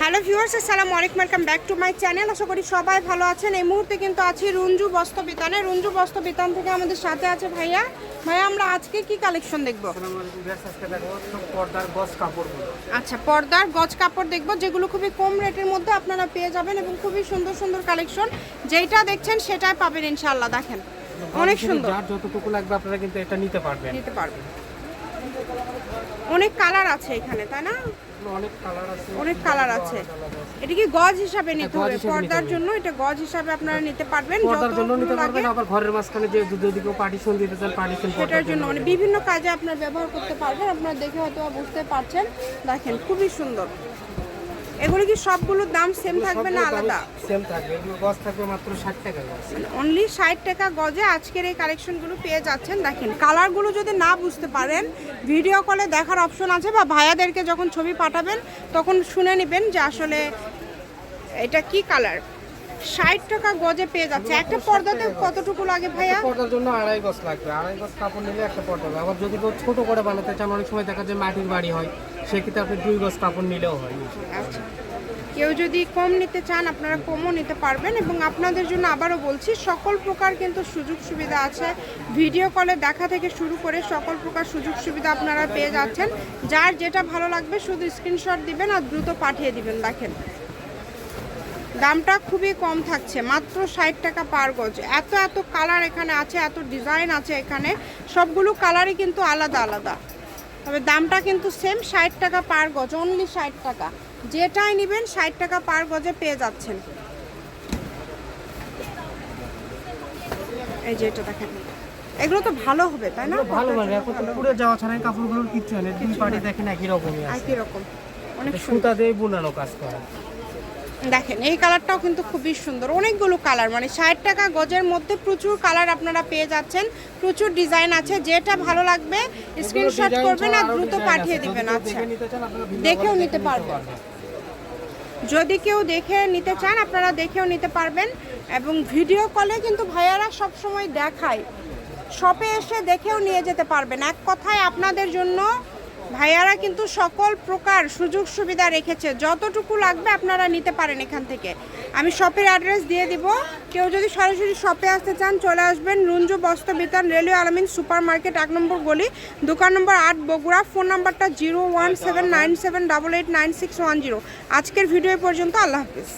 Hello viewers আসসালামু আলাইকুম welcome back to my channel. আশা করি সবাই ভালো আছেন। এই মুহূর্তে কিন্তু আছি রঞ্জু বস্ত্র বিতানে রঞ্জু বস্ত্র বিতান থেকে আমাদের সাথে আছে ভাইয়া। ভাইয়া আমরা আজকে কি কালেকশন দেখব? পর্দার গস কাপড়গুলো। আচ্ছা পর্দার গজ কাপড় দেখব যেগুলো খুবই কম রেটের মধ্যে আপনারা পেয়ে যাবেন এবং খুবই সুন্দর সুন্দর কালেকশন যেটা দেখছেন সেটাই পাবেন ইনশাআল্লাহ দেখেন। অনেক সুন্দর। যার যতটুকু লাগবে আপনারা কিন্তু এটা নিতে পারবেন। নিতে পারবেন। অনেক কালার আছে এখানে তাই না? অনেক কালার আছে। অনেক কালার আছে। এটা কি গজ হিসাবে নিতে হবে? হিসাবে পর্দার জন্য এটা গজ হিসাবে আপনারা নিতে পারবেন পর্দার জন্য নিতে পারবেন আবার ঘরের মাঝখানে যে দুধ দিকে পার্টিশন দিতে চান পার্টিশন সেটার জন্য মানে বিভিন্ন কাজে আপনারা ব্যবহার করতে পারবেন আপনারা দেখে হয়তো বুঝতে পারছেন। দেখেন খুবই সুন্দর। এগুলো কি সবগুলোর দাম সেম থাকবে না আলাদা? সেম থাকবে। এগুলো গজ থাকবে মাত্র 60 টাকা গজ। অনলি ষাট টাকা গজে আজকের এই কালেকশনগুলো পেয়ে যাচ্ছেন। দেখেন কালারগুলো যদি না বুঝতে পারেন ভিডিও কলে দেখার অপশন আছে বা ভাইয়াদেরকে যখন ছবি পাঠাবেন তখন শুনে নেবেন যে আসলে এটা কি কালার ষাট টাকা গজে পেয়ে যাচ্ছে। একটা পর্দাতে কতটুকু লাগে ভাইয়া? পর্দার জন্য আড়াই গস লাগবে। আড়াই গস কাপড় নিলে একটা পর্দা আবার যদি কেউ ছোট করে বানাতে চান অনেক সময় দেখা যায় মাটির বাড়ি হয় সেক্ষেত্রে আপনি দুই গস কাপড় নিলেও হয়। আচ্ছা। কেউ যদি কম নিতে চান আপনারা কমও নিতে পারবেন এবং আপনাদের জন্য আবারও বলছি সকল প্রকার কিন্তু সুযোগ সুবিধা আছে। ভিডিও কলে দেখা থেকে শুরু করে সকল প্রকার সুযোগ সুবিধা আপনারা পেয়ে যাচ্ছেন। যার যেটা ভালো লাগবে শুধু স্ক্রিনশট দিবেন আর দ্রুত পাঠিয়ে দিবেন দেখেন। দামটা? খুবই কম থাকছে মাত্র ষাট টাকা পার গজ। এত এত কালার এখানে আছে এত ডিজাইন আছে এখানে সবগুলো কালারই কিন্তু আলাদা আলাদা। তবে দামটা কিন্তু সেম ষাট টাকা পার গজ অনলি ষাট টাকা। যেটাই নেবেন ষাট টাকা পার গজে পেয়ে যাচ্ছেন। এই যে এটা দেখেন। এগুলো তো ভালো হবে তাই না? ভালো মানে এখন পুড়ে যাওয়া ছাড়া এই কাপড়গুলোর কিচ্ছু নেই দুই পার্টি দেখেন একই রকমই আছে। একই রকম। অনেক সুতা দিয়ে বুনানো কাজ করা। দেখেন এই কালারটাও কিন্তু খুবই সুন্দর। অনেকগুলো কালার মানে ষাট টাকা গজের মধ্যে প্রচুর কালার আপনারা পেয়ে যাচ্ছেন। প্রচুর ডিজাইন আছে যেটা ভালো লাগবে স্ক্রিনশট করবেন আর দ্রুত পাঠিয়ে। দিবেন আচ্ছা। দেখেও নিতে পারবেন। যদি কেউ দেখে নিতে চান আপনারা দেখেও নিতে পারবেন। এবং ভিডিও কলে কিন্তু ভাইয়ারা সব সময় দেখায় শপে এসে দেখেও নিয়ে যেতে পারবেন। এক কথায় আপনাদের জন্য ভাইয়ারা কিন্তু সকল প্রকার সুযোগ সুবিধা রেখেছে। যতটুকু লাগবে আপনারা নিতে পারেন এখান থেকে। আমি শপের অ্যাড্রেস দিয়ে দিব। কেউ যদি সরাসরি শপে আসতে চান, চলে আসবেন Runju Bastra Bitan railway Alamin super market এক নম্বর গলি, দোকান নম্বর আট, বগুড়া। ফোন নাম্বারটা zero one seven nine seven double eight nine six one zero. আজকের ভিডিও পর্যন্ত আল্লাহ হাফিজ।